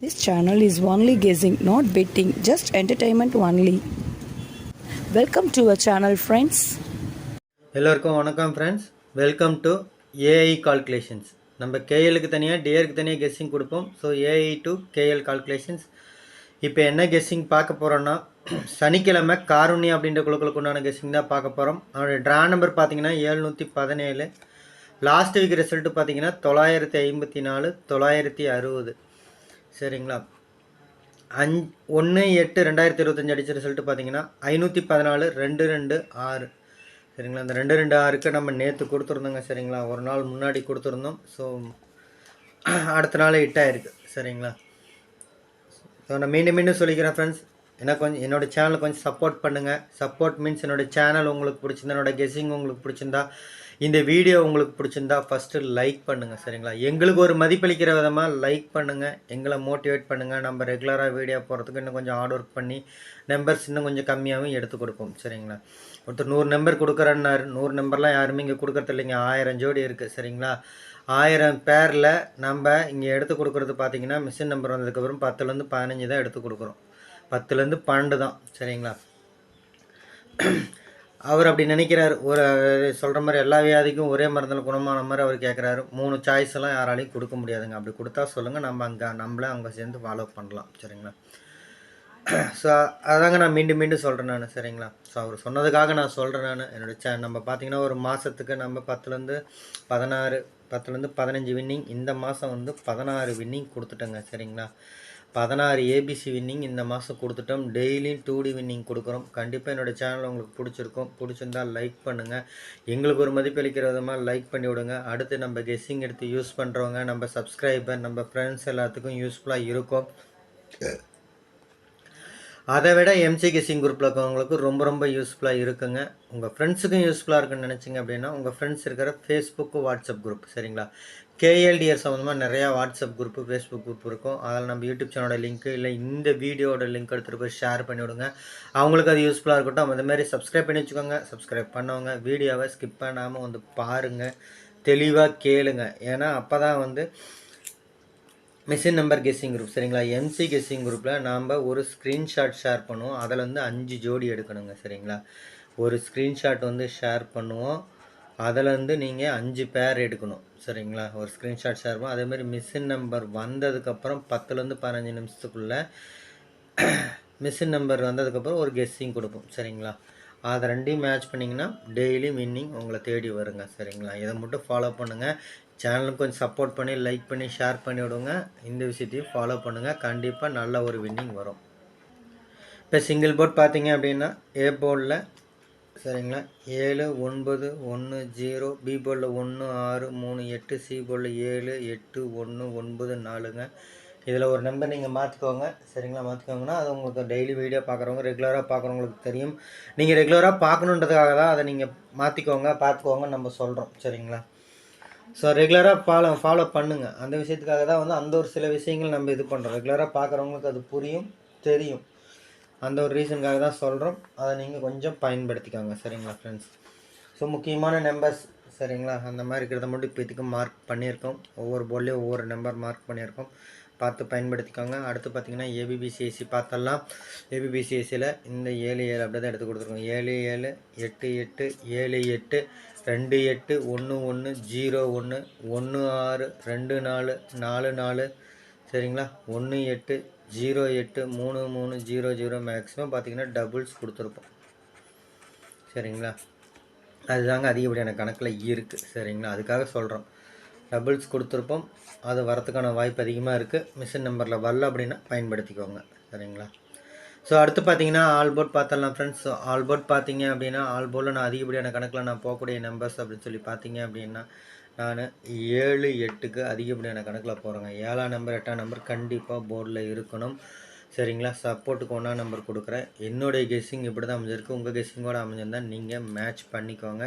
This channel is only guessing, not betting, just entertainment only. Welcome to a channel friends எல்லோருக்கும் வணக்கம் friends welcome to AI calculations நம்ம கேஎலுக்கு தனியாக டிஏருக்கு தனியாக கெஸ்ஸிங் கொடுப்போம். So AI to KL calculations இப்போ என்ன கெஸ்ஸிங் பார்க்க போகிறோன்னா சனிக்கிழமை காருண்யா அப்படின்ற குழுக்களுக்கு உண்டான கெஸ்ஸிங் தான் பார்க்க போகிறோம் அவருடைய ட்ரா நம்பர் பார்த்தீங்கன்னா ஏழ்நூற்றி பதினேழு. லாஸ்ட் வீக் ரிசல்ட்டு பார்த்தீங்கன்னா தொள்ளாயிரத்தி ஐம்பத்தி நாலு தொள்ளாயிரத்தி அறுபது. சரிங்களா? அஞ் ஒன்று எட்டு ரெண்டாயிரத்தி இருபத்தஞ்சி அடித்த ரிசல்ட்டு பார்த்தீங்கன்னா ஐநூற்றி பதினாலு ரெண்டு ரெண்டு ஆறு. சரிங்களா? இந்த ரெண்டு ரெண்டு ஆறுக்கு நம்ம நேற்று கொடுத்துருந்தோங்க சரிங்களா? ஒரு நாள் முன்னாடி கொடுத்துருந்தோம். ஸோ அடுத்த நாள் ஹிட்டாயிருக்கு சரிங்களா? ஸோ நான் மீண்டும் மீண்டும் சொல்லிக்கிறேன் ஃப்ரெண்ட்ஸ் என்ன கொஞ்சம் என்னோடய சேனலை கொஞ்சம் சப்போர்ட் பண்ணுங்கள் சப்போர்ட் மீன்ஸ் என்னோடய சேனல் உங்களுக்கு பிடிச்சிருந்தா என்னோட கெஸ்ஸிங் உங்களுக்கு பிடிச்சிருந்தா இந்த வீடியோ உங்களுக்கு பிடிச்சிருந்தா ஃபஸ்ட்டு லைக் பண்ணுங்கள் சரிங்களா? எங்களுக்கு ஒரு மதிப்பளிக்கிற விதமாக லைக் பண்ணுங்கள் எங்களை மோட்டிவேட் பண்ணுங்கள் நம்ம ரெகுலராக வீடியோ போகிறதுக்கு இன்னும் கொஞ்சம் ஹார்ட் ஒர்க் பண்ணி நம்பர்ஸ் இன்னும் கொஞ்சம் கம்மியாகவும் எடுத்து கொடுப்போம் சரிங்களா? ஒருத்தர் நூறு நம்பர் கொடுக்குறேன்னாரு. நூறு நம்பர்லாம் யாருமே இங்கே கொடுக்குறது இல்லைங்க. ஆயிரம் ஜோடி இருக்குது சரிங்களா? ஆயிரம் பேரில் நம்ம இங்கே எடுத்து கொடுக்குறது பார்த்தீங்கன்னா மிஷின் நம்பர் வந்ததுக்கப்புறம் பத்துலேருந்து பதினஞ்சு தான் எடுத்து கொடுக்குறோம். பத்துலேருந்து பன்னெண்டு தான் சரிங்களா? அவர் அப்படி நினைக்கிறார். ஒரு சொல்கிற மாதிரி எல்லா வியாதிக்கும் ஒரே மருந்தில் குணமான மாதிரி அவர் கேட்குறாரு மூணு சாய்ஸ் எல்லாம் யாராலையும் கொடுக்க முடியாதுங்க. அப்படி கொடுத்தா சொல்லுங்கள் நம்ம அங்கே நம்மளே அங்கே சேர்ந்து ஃபாலோ பண்ணலாம். சரிங்களா? ஸோ அதாங்க நான் மீண்டும் மீண்டும் சொல்கிறேன் நான். சரிங்களா? ஸோ அவர் சொன்னதுக்காக நான் சொல்கிறேன் நான். என்னோடய சே நம்ம பார்த்தீங்கன்னா ஒரு மாதத்துக்கு நம்ம பத்துலேருந்து பதினாறு பத்துலேருந்து பதினஞ்சு வின்னிங் இந்த மாதம் வந்து பதினாறு வின்னிங் கொடுத்துட்டேங்க. சரிங்களா? பதினாறு ஏபிசி வின்னிங் இந்த மாதம் கொடுத்துட்டோம். டெய்லியும் டூ டி வின்னிங் கொடுக்குறோம். கண்டிப்பாக என்னோடய சேனல் உங்களுக்கு பிடிச்சிருக்கும். பிடிச்சிருந்தா லைக் பண்ணுங்கள் எங்களுக்கு ஒரு மதிப்பளிக்கிற விதமாக லைக் பண்ணி விடுங்க. அடுத்து நம்ம கெஸ்ஸிங் எடுத்து யூஸ் பண்ணுறவங்க நம்ம சப்ஸ்கிரைபர் நம்ம ஃப்ரெண்ட்ஸ் எல்லாத்துக்கும் யூஸ்ஃபுல்லாக இருக்கும். அதை விட எம்சி கெஸிங் குரூப்பில் இருக்கவங்களுக்கு ரொம்ப ரொம்ப யூஸ்ஃபுல்லாக இருக்குங்க. உங்கள் ஃப்ரெண்ட்ஸுக்கும் யூஸ்ஃபுல்லாக இருக்குன்னு நினச்சிங்க அப்படின்னா உங்கள் ஃப்ரெண்ட்ஸ் இருக்கிற ஃபேஸ்புக்கு வாட்ஸ்அப் குரூப் சரிங்களா? கேஎல்டிஆர் சம்மந்தமாக நிறையா வாட்ஸ்அப் குரூப்பு ஃபேஸ்புக் குரூப் இருக்கும். அதில் நம்ம யூடியூப் சேனலோட லிங்க்கு இல்லை இந்த வீடியோட லிங்க் எடுத்துகிட்டு போய் ஷேர் பண்ணி விடுங்க. அவங்களுக்கு அது யூஸ்ஃபுல்லாக இருக்கட்டும். அந்த மாதிரி சப்ஸ்கிரைப் பண்ணி வச்சுக்கோங்க. சப்ஸ்கிரைப் பண்ணவங்க வீடியோவை ஸ்கிப் பண்ணாமல் வந்து பாருங்கள் தெளிவாக கேளுங்க. ஏன்னா அப்போ தான் வந்து மிஷின் நம்பர் கெஸ்ஸிங் குரூப் சரிங்களா? எம்சி கெஸ்ஸிங் குரூப்பில் நாம் ஒரு ஸ்க்ரீன்ஷாட் ஷேர் பண்ணுவோம். அதில் வந்து அஞ்சு ஜோடி எடுக்கணுங்க சரிங்களா? ஒரு ஸ்க்ரீன்ஷாட் வந்து ஷேர் பண்ணுவோம். அதிலேருந்து நீங்கள் அஞ்சு பேர் எடுக்கணும். சரிங்களா? ஒரு ஸ்க்ரீன்ஷாட் ஷேர் பண்ணும் அதேமாதிரி மிஷின் நம்பர் வந்ததுக்கப்புறம் பத்துலேருந்து பதினஞ்சு நிமிஷத்துக்குள்ளே மிஷின் நம்பர் வந்ததுக்கப்புறம் ஒரு கெஸ்ஸிங் கொடுப்போம். சரிங்களா? அதை ரெண்டையும் மேட்ச் பண்ணிங்கன்னா டெய்லி வின்னிங் உங்களை தேடி வருங்க. சரிங்களா? இதை மட்டும் ஃபாலோ பண்ணுங்கள் சேனலுக்கு கொஞ்சம் சப்போர்ட் பண்ணி லைக் பண்ணி ஷேர் பண்ணி விடுங்க. இந்த விஷயத்தையும் ஃபாலோ பண்ணுங்கள் கண்டிப்பாக நல்ல ஒரு வின்னிங் வரும். இப்போ சிங்கிள் போர்ட் பார்த்தீங்க அப்படின்னா ஏ போர்டில் சரிங்களா? ஏழு ஒன்பது ஒன்று ஜீரோ பி போர்டில் ஒன்று ஆறு மூணு எட்டு சி போர்டில் ஏழு எட்டு ஒன்று ஒன்பது நாலுங்க. இதில் ஒரு நம்பர் நீங்கள் மாற்றிக்கோங்க சரிங்களா? மாற்றிக்கோங்கன்னா அது உங்களுக்கு டெய்லி வீடியோ பார்க்குறவங்க ரெகுலராக பார்க்குறவங்களுக்கு தெரியும். நீங்கள் ரெகுலராக பார்க்கணுன்றதுக்காக தான் அதை நீங்கள் மாற்றிக்கோங்க பார்த்துக்கோங்க நம்ம சொல்கிறோம் சரிங்களா? ஸோ ரெகுலராக ஃபாலோ ஃபாலோ பண்ணுங்கள் அந்த விஷயத்துக்காக தான் வந்து அந்த ஒரு சில விஷயங்கள் நம்ம இது பண்ணுறோம் ரெகுலராக பார்க்குறவங்களுக்கு அது புரியும் தெரியும். அந்த ஒரு ரீசனுக்காக தான் சொல்கிறோம் அதை நீங்கள் கொஞ்சம் பயன்படுத்திக்கோங்க சரிங்களா ஃப்ரெண்ட்ஸ் ஸோ முக்கியமான நம்பர்ஸ் சரிங்களா? அந்த மாதிரி இருக்கிறத மட்டும் இப்போதைக்கு மார்க் பண்ணியிருக்கோம். ஒவ்வொரு போர்ட்லேயும் ஒவ்வொரு நம்பர் மார்க் பண்ணியிருக்கோம். பார்த்து பயன்படுத்திக்கோங்க. அடுத்து பார்த்தீங்கன்னா ஏபிபிசிஎஸ்சி பார்த்தலாம். ஏபிபிசிஎஸ்சியில் இந்த ஏழு ஏழு அப்படி தான் எடுத்து கொடுத்துருக்கோம். ஏழு ஏழு எட்டு எட்டு ஏழு எட்டு ரெண்டு எட்டு ஒன்று ஒன்று ஜீரோ ஒன்று ஒன்று ஆறு ரெண்டு நாலு நாலு நாலு சரிங்களா? ஒன்று எட்டு ஜீரோ எட்டு மூணு மூணு ஜீரோ ஜீரோ மேக்ஸிமம் பார்த்தீங்கன்னா டபுள்ஸ் கொடுத்துருப்போம். சரிங்களா? அதுதாங்க அதிகப்படியான கணக்கில் இருக்குது சரிங்களா? அதுக்காக சொல்கிறோம் டபுள்ஸ் கொடுத்துருப்போம். அது வரத்துக்கான வாய்ப்பு அதிகமாக இருக்குது மிஷின் நம்பரில் வரல அப்படின்னா பயன்படுத்திக்கோங்க. சரிங்களா? ஸோ அடுத்து பார்த்தீங்கன்னா ஆல் போர்ட் பார்த்தலாம் ஃப்ரெண்ட்ஸ் ஸோ ஆல் போர்ட் பார்த்தீங்க அப்படின்னா ஆல் போர்டில் நான் அதிகப்படியான கணக்கில் நான் போகக்கூடிய நம்பர்ஸ் அப்படின்னு சொல்லி பார்த்தீங்க அப்படின்னா நான் ஏழு எட்டுக்கு அதிகப்படியான கணக்கில் போகிறேங்க ஏழாம் நம்பர் எட்டாம் நம்பர் கண்டிப்பாக போர்டில் இருக்கணும். சரிங்களா? சப்போர்ட்டுக்கு ஒன்றா நம்பர் கொடுக்குறேன். என்னுடைய கெஸ்ஸிங் இப்படி தான் அமைஞ்சிருக்கு உங்கள் கெஸ்ஸிங்கோடு அமைஞ்சிருந்தா நீங்கள் மேட்ச் பண்ணிக்கோங்க.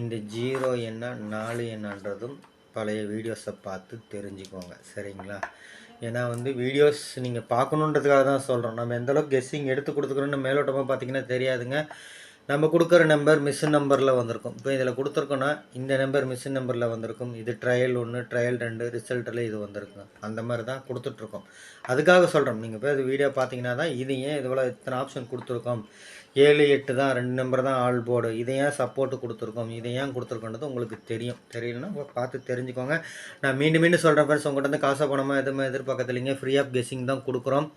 இந்த ஜீரோ என்ன நாலு என்னன்றதும் பழைய வீடியோஸை பார்த்து தெரிஞ்சுக்கோங்க. சரிங்களா? ஏன்னா வந்து வீடியோஸ் நீங்கள் பார்க்கணுன்றதுக்காக தான் சொல்கிறோம் நம்ம எந்தளவுக்கு கெஸ்ஸிங் எடுத்து கொடுத்துக்கிறோன்னு மேலோட்டமாக பார்த்தீங்கன்னா தெரியாதுங்க. நம்ம கொடுக்குற நம்பர் மிஷின் நம்பரில் வந்திருக்கும். இப்போ இதில் கொடுத்துருக்கோன்னா இந்த நம்பர் மிஷின் நம்பரில் வந்திருக்கும். இது ட்ரையல் ஒன்று ட்ரையல் ரெண்டு ரிசல்ட்டில் இது வந்திருக்கும் அந்த மாதிரி தான் கொடுத்துட்ருக்கோம். அதுக்காக சொல்கிறோம் நீங்கள் போய் அது வீடியோ பார்த்தீங்கன்னா தான் இது ஏன் இதுபோல் இத்தனை ஆப்ஷன் கொடுத்துருக்கோம்? ஏழு எட்டு தான் ரெண்டு நம்பர் தான் ஆல் போர்டு இதை ஏன் சப்போர்ட்டு கொடுத்துருக்கோம்? இதை ஏன் கொடுத்துருக்கோன்றது உங்களுக்கு தெரியும். தெரியலன்னா பார்த்து தெரிஞ்சுக்கோங்க. நான் மீண்டும் மீண்டும் சொல்கிறேன் ஃப்ரெண்ட்ஸ் உங்கள்கிட்ட இருந்து காசை பணமாக எதுவுமே எதிர்பார்க்கறதில்லைங்க. ஃப்ரீ ஆஃப் கெஸிங் தான் கொடுக்குறோம்.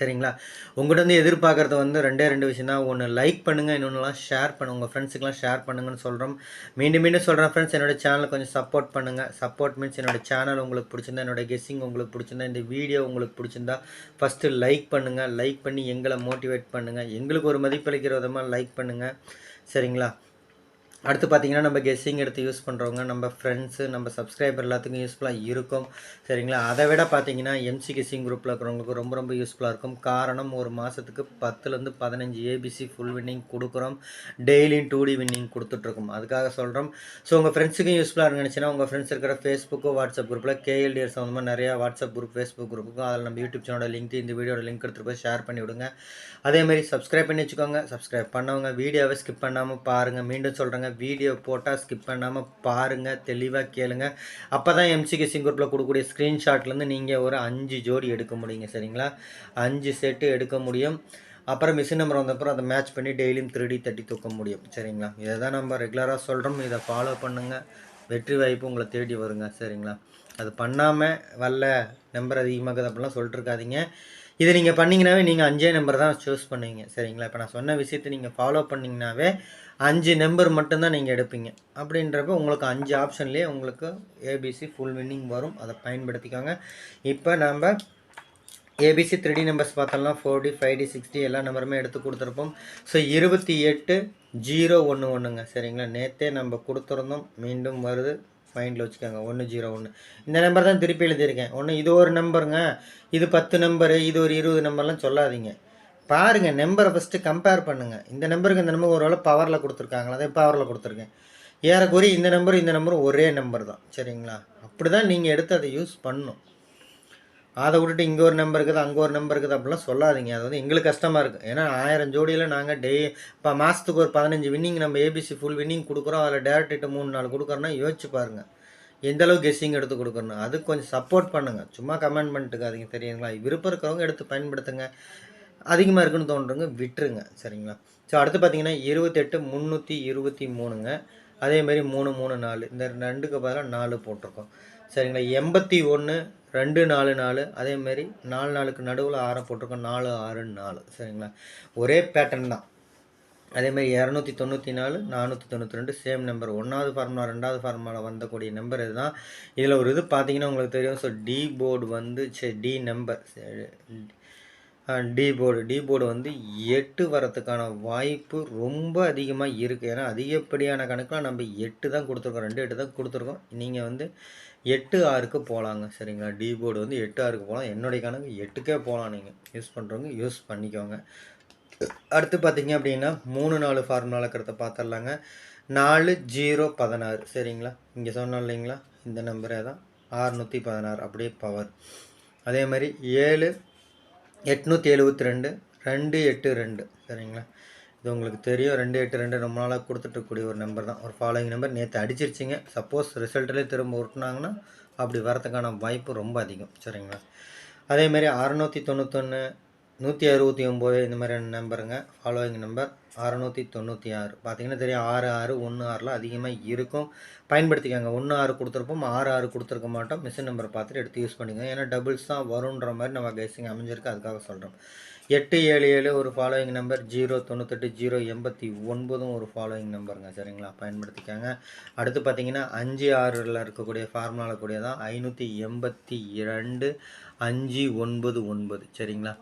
சரிங்களா? உங்கள்கிட்ட வந்து எதிர்பார்க்குறது வந்து ரெண்டே ரெண்டு விஷயம் தான். ஒன்று லைக் பண்ணுங்கள் இன்னொன்றுலாம் ஷேர் பண்ணுங்கள் உங்கள் ஃப்ரெண்ட்ஸுக்கெலாம் ஷேர் பண்ணுங்கன்னு சொல்கிறோம் மீண்டும் மீண்டும் சொல்கிறேன் ஃப்ரெண்ட்ஸ் என்னோடய சேனல் கொஞ்சம் சப்போர்ட் பண்ணுங்கள் சப்போர்ட் மீன்ஸ் என்னோட சேனல் உங்களுக்கு பிடிச்சிருந்தா என்னோட கெஸ்ஸிங் உங்களுக்கு பிடிச்சிருந்தா இந்த வீடியோ உங்களுக்கு பிடிச்சிருந்தா ஃபஸ்ட்டு லைக் பண்ணுங்கள் லைக் பண்ணி எங்களை மோட்டிவேட் பண்ணுங்கள் எங்களுக்கு ஒரு மதிப்பளிக்கிற விதமாக லைக் பண்ணுங்கள் சரிங்களா? அடுத்து பார்த்தீங்கன்னா நம்ம கெஸ்ஸிங் எடுத்து யூஸ் பண்ணுறவங்க நம்ம ஃப்ரெண்ட்ஸு நம்ம சப்ஸ்கிரைபர் எல்லாத்துக்கும் யூஸ்ஃபுல்லாக இருக்கும். சரிங்களா? அதை விட பார்த்தீங்கன்னா எம்சி கெஸ்ஸிங் குரூப்பில் இருக்கிறவங்களுக்கு ரொம்ப ரொம்ப யூஸ்ஃபுல்லாக இருக்கும். காரணம் ஒரு மாதத்துக்கு பத்துலேருந்து பதினஞ்சு ஏபிசி ஃபுல் வின்னிங் கொடுக்குறோம். டெய்லியும் டூ டி வின்னிங் கொடுத்துட்ருக்கோம். அதுக்காக சொல்கிறோம் ஸோ உங்கள் ஃப்ரெண்ட்ஸுக்கும் யூஸ்ஃபுல்லாக இருந்துச்சுன்னா உங்கள் ஃப்ரெண்ட்ஸ் இருக்கிற ஃபேஸ்புக்கோ வாட்ஸ்அப் குரூப்பில் கேஎல்டிஎஸ் சம்மந்தமாக நிறையா வாட்ஸ்அப் குரூப் ஃபேஸ்புக் குரூப்புக்கும் அதில் நம்ம யூடியூப் சேனலோட லிங்க் இந்த வீடியோட லிங்க் எடுத்துகிட்டு போய் ஷேர் பண்ணி விடுங்க. அதேமாதிரி சப்ஸ்கிரைப் பண்ணி வச்சுக்கோங்க. சப்ஸ்கிரைப் பண்ணவங்க வீடியோவை ஸ்கிப் பண்ணாமல் பாருங்கள் மீண்டும் சொல்கிறேங்க வீடியோ போட்டால் ஸ்கிப் பண்ணாமல் பாருங்கள் தெளிவாக கேளுங்க. அப்போ தான் எம்சிகே குரூப்பில் கொடுக்கக்கூடிய ஸ்க்ரீன்ஷாட்லேருந்து நீங்கள் ஒரு அஞ்சு ஜோடி எடுக்க முடியுங்க சரிங்களா? அஞ்சு செட்டு எடுக்க முடியும். அப்புறம் மிஷின் நம்பர் வந்தப்பறம் அதை மேட்ச் பண்ணி டெய்லியும் த்ரீ தட்டி தூக்க முடியும் சரிங்களா? இதை தான் நம்ம ரெகுலராக சொல்கிறோம் இதை ஃபாலோ பண்ணுங்கள் வெற்றி வாய்ப்பு உங்களை தேடி வருங்க சரிங்களா? அது பண்ணாமல் வரல நம்பர் அதிகமாகுது அப்படிலாம் சொல்லிட்டுருக்காதீங்க. இதை நீங்கள் பண்ணிங்கனாவே நீங்கள் அஞ்சே நம்பர் தான் சூஸ் பண்ணுவீங்க சரிங்களா? இப்போ நான் சொன்ன விஷயத்தை நீங்கள் ஃபாலோ பண்ணிங்கனாவே அஞ்சு நம்பர் மட்டும்தான் நீங்கள் எடுப்பீங்க. அப்படின்றப்ப உங்களுக்கு அஞ்சு ஆப்ஷன்லேயே உங்களுக்கு ஏபிசி ஃபுல் வின்னிங் வரும். அதை பயன்படுத்திக்கோங்க. இப்போ நம்ம ஏபிசி த்ரீ டி நம்பர்ஸ் பார்த்தோம்னா four D five D six D எல்லா நம்பருமே எடுத்து கொடுத்துருப்போம். ஸோ இருபத்தி எட்டு ஜீரோ ஒன்று ஒன்றுங்க சரிங்களா? நேற்றே நம்ம கொடுத்துருந்தோம். மீண்டும் வருது. மைண்டில் வச்சுக்கோங்க. ஒன்று ஜீரோ ஒன்று இந்த நம்பர் தான் திருப்பி எழுதியிருக்கேன். ஒன்று இது ஒரு நம்பருங்க இது பத்து நம்பரு இது ஒரு இருபது நம்பர்லாம் சொல்லாதீங்க. பாருங்கள் நம்பரை ஃபஸ்ட்டு கம்பேர் பண்ணுங்கள் இந்த நம்பருக்கு இந்த நம்பர் ஒரு பவரில் கொடுத்துருக்காங்களா? அதே பவரில் கொடுத்துருக்கேன். ஏறக்குறைய இந்த நம்பர் இந்த நம்பரும் ஒரே நம்பர் தான். சரிங்களா? அப்படி தான் நீங்கள் எடுத்து அதை யூஸ் பண்ணணும் அதை விட்டுட்டு இங்கே ஒரு நம்பர் இருக்குது அங்கே ஒரு நம்பர் இருக்குது அப்படிலாம் சொல்லாதீங்க. அது வந்து எங்களுக்கு கஷ்டமாக இருக்குது ஏன்னா ஆயிரம் ஜோடியில் நாங்கள் டெய் இப்போ மாதத்துக்கு ஒரு பதினஞ்சு வின்னிங் நம்ம ஏபிசி ஃபுல் வின்னிங் கொடுக்குறோம். அதில் டேரக்ட் மூணு நாள் கொடுக்குறோன்னா யோசிச்சு பாருங்கள் எந்தளவுக்கு கெஸ்ஸிங் எடுத்து கொடுக்கணும் அதுக்கு கொஞ்சம் சப்போர்ட் பண்ணுங்கள் சும்மா கமெண்ட் பண்ணிட்டுக்காதீங்க தெரியுங்களா? விருப்பம் இருக்கிறவங்க எடுத்து பயன்படுத்துங்க. அதிகமாக இருக்குன்னு தோன்றுங்க விட்டுருங்க. சரிங்களா? ஸோ அடுத்து பார்த்தீங்கன்னா இருபத்தெட்டு முந்நூற்றி இருபத்தி மூணுங்க. அதேமாரி மூணு மூணு நாலு. இந்த ரெண்டுக்கு பதிலாக நாலு போட்டிருக்கோம். சரிங்களா? எண்பத்தி ஒன்று ரெண்டு நாலு நாலு. அதேமாரி நாலு நாளுக்கு நடுவில் ஆரம் போட்டிருக்கோம். நாலு ஆறு நாலு. சரிங்களா? ஒரே பேட்டர்ன் தான். அதேமாதிரி இரநூத்தி தொண்ணூற்றி நாலு நானூற்றி தொண்ணூற்றி ரெண்டு சேம் நம்பர் ஒன்றாவது ஃபார்முலா ரெண்டாவது ஃபார்முலா வந்தக்கூடிய நம்பர் இதுதான். இதில் ஒரு இது பார்த்தீங்கன்னா உங்களுக்கு தெரியும். ஸோ டி போர்டு வந்து சரி D number D board. D board வந்து எட்டு வரத்துக்கான வாய்ப்பு ரொம்ப அதிகமாக இருக்குது ஏன்னா அதிகப்படியான கணக்கில் நம்ம எட்டு தான் கொடுத்துருக்கோம். ரெண்டு எட்டு தான் கொடுத்துருக்கோம். நீங்கள் வந்து எட்டு ஆறுக்கு போகலாங்க. சரிங்களா? டி போர்டு வந்து எட்டு ஆறுக்கு போகலாம். என்னுடைய கணக்கு எட்டுக்கே போகலாம் நீங்கள் யூஸ் பண்ணுறவங்க யூஸ் பண்ணிக்கோங்க. அடுத்து பார்த்தீங்க அப்படின்னா மூணு நாலு ஃபார்முலா இருக்கிறத பார்த்துடலாங்க. நாலு ஜீரோ பதினாறு. சரிங்களா? இங்கே சொன்னோம் இல்லைங்களா? இந்த நம்பரே தான். ஆறுநூற்றி பதினாறு. அப்படியே பவர். அதே மாதிரி ஏழு எட்நூற்றி எழுபத்தி ரெண்டு ரெண்டு எட்டு ரெண்டு. சரிங்களா? இது உங்களுக்கு தெரியும். ரெண்டு எட்டு ரெண்டு ரொம்ப நாளாக கொடுத்துட்ருக்கக்கூடிய ஒரு நம்பர் தான். ஒரு ஃபாலோயிங் நம்பர் நேற்று அடிச்சிருச்சிங்க. சப்போஸ் ரிசல்ட்லேயே திரும்ப ஒட்டினாங்கன்னா அப்படி வரதுக்கான வாய்ப்பு ரொம்ப அதிகம். சரிங்களா? அதேமாரி அறநூற்றி தொண்ணூத்தொன்று நூற்றி அறுபத்தி ஒம்பது இந்த மாதிரியான நம்பருங்க. ஃபாலோவிங் நம்பர் அறநூற்றி தொண்ணூற்றி ஆறு. பார்த்தீங்கன்னா தெரியும் ஆறு ஆறு ஒன்று ஆறில் அதிகமாக இருக்கும். பயன்படுத்திக்கோங்க. ஒன்று ஆறு கொடுத்துருப்போம் ஆறு ஆறு கொடுத்துருக்க மாட்டோம். மிஷின் நம்பர் பார்த்துட்டு எடுத்து யூஸ் பண்ணிக்கோங்க. ஏன்னா டபுள்ஸ் தான் வருன்ற மாதிரி நம்ம கேசிங் அமைஞ்சிருக்கு. அதுக்காக சொல்கிறோம் எட்டு ஏழு ஏழு ஒரு ஃபாலோவிங் நம்பர் ஜீரோ தொண்ணூத்தெட்டு ஜீரோ எண்பத்தி ஒன்பதும் ஒரு ஃபாலோவிங் நம்பருங்க சரிங்களா? பயன்படுத்திக்காங்க. அடுத்து பார்த்தீங்கன்னா அஞ்சு ஆறில் இருக்கக்கூடிய ஃபார்முலாவில் கூடியதான் ஐநூற்றி எண்பத்தி இரண்டு அஞ்சு ஒன்பது ஒன்பது. சரிங்களா?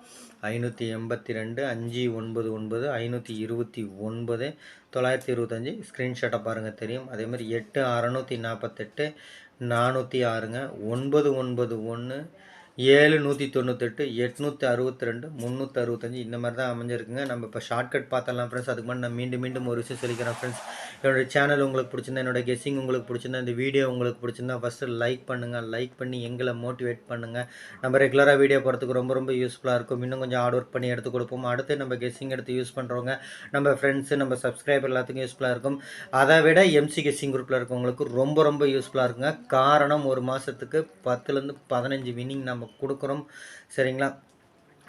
ஐநூற்றி எண்பத்தி ரெண்டு அஞ்சு ஒன்பது ஒன்பது ஐநூற்றி இருபத்தி ஒன்பது தொள்ளாயிரத்தி இருபத்தஞ்சி. ஸ்க்ரீன்ஷாட்டை பாருங்கள் தெரியும். அதேமாதிரி எட்டு அறநூற்றி நாற்பத்தெட்டு நானூற்றி ஆறுங்க ஒன்பது ஒன்பது ஒன்று ஏழு நூற்றி தொண்ணூத்தெட்டு எட்நூற்றி அறுபத்தி ரெண்டு முந்நூற்றி அறுபத்தஞ்சு இந்த மாதிரி தான் அமைஞ்சிருக்குங்க. நம்ம இப்போ ஷார்ட்கட் பார்த்தலாம் ஃப்ரெண்ட்ஸ் அதுக்கு முன்னாடி நான் மீண்டும் மீண்டும் ஒரு விஷயம் சொல்லிக்கிறேன் ஃப்ரெண்ட்ஸ் என்னோடய சேனல் உங்களுக்கு பிடிச்சிருந்தா என்னோட கெஸ்ஸிங் உங்களுக்கு பிடிச்சிருந்தா இந்த வீடியோ உங்களுக்கு பிடிச்சிருந்தா ஃபஸ்ட்டு லைக் பண்ணுங்கள் லைக் பண்ணி எங்களை மோட்டிவேட் பண்ணுங்கள் நம்ம ரெகுலராக வீடியோ போகிறதுக்கு ரொம்ப ரொம்ப யூஸ்ஃபுல்லாக இருக்கும். இன்னும் கொஞ்சம் ஹார்ட் ஒர்க் பண்ணி எடுத்து கொடுப்போம். அடுத்து நம்ம கெஸ்ஸிங் எடுத்து யூஸ் பண்ணுறவங்க நம்ம ஃப்ரெண்ட்ஸு நம்ம சப்ஸ்கிரைபர் எல்லாத்துக்கும் யூஸ்ஃபுல்லாக இருக்கும். அதை விட எம்சி கெஸ்ஸிங் குரூப்பில் இருக்கவங்களுக்கு ரொம்ப ரொம்ப யூஸ்ஃபுல்லாக இருக்குங்க. காரணம் ஒரு மாதத்துக்கு பத்துலேருந்து பதினஞ்சு வினிங் நம்ம கொடுக்குறோம். சரிங்களா?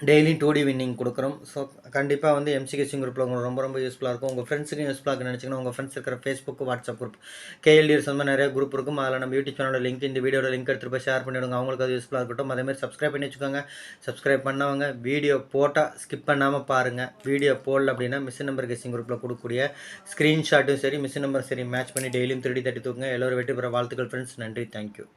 டெய்லி டூ டி வின்னிங் கொடுக்குறோம். ஸோ கண்டிப்பாக வந்து எம்சி கெஸ்ஸிங் குரூப்பில் உங்களுக்கு ரொம்ப ரொம்ப யூஸ்ஃபுல்லாக இருக்கும். உங்கள் ஃப்ரெண்ட்ஸுக்கும் யூஸ்ஃபுல்லாக இருக்குன்னு நினச்சிங்கன்னா உங்கள் ஃப்ரெண்ட்ஸ் இருக்கிற ஃபேஸ்புக் வாட்ஸ்அப் குரூப் கேஎல்டிஎஸ் வந்து நிறைய குரூப் இருக்கும். அதில் நம்ம யூடியூப் சேனலோட லிங்க் இந்த வீடியோட லிங்க் எடுத்துகிட்டு போய் ஷேர் பண்ணிவிடுங்க அவங்களுக்கு அது யூஸ்ஃபுல்லாக இருக்கட்டும். அதேமாதிரி சப்ஸ்கிரைப் பண்ணி வச்சுக்கோங்க. சப்ஸ்கிரைப் பண்ணவங்க வீடியோ போட்டால் ஸ்கிப் பண்ணாமல் பாருங்கள் வீடியோ போடல அப்படின்னா மிஸ் நம்பர் கேசிங் குரூப்பில் கொடுக்கக்கூடிய ஸ்க்ரீன்ஷாட்டும் சரி மிஸ் நம்பர் சரி மேட்ச் பண்ணி டெய்லியும் திருடி தட்டி தூக்குங்க எல்லோரும் வெற்றி பெற வாழ்த்துக்கள் ஃப்ரெண்ட்ஸ் நன்றி. தேங்க்யூ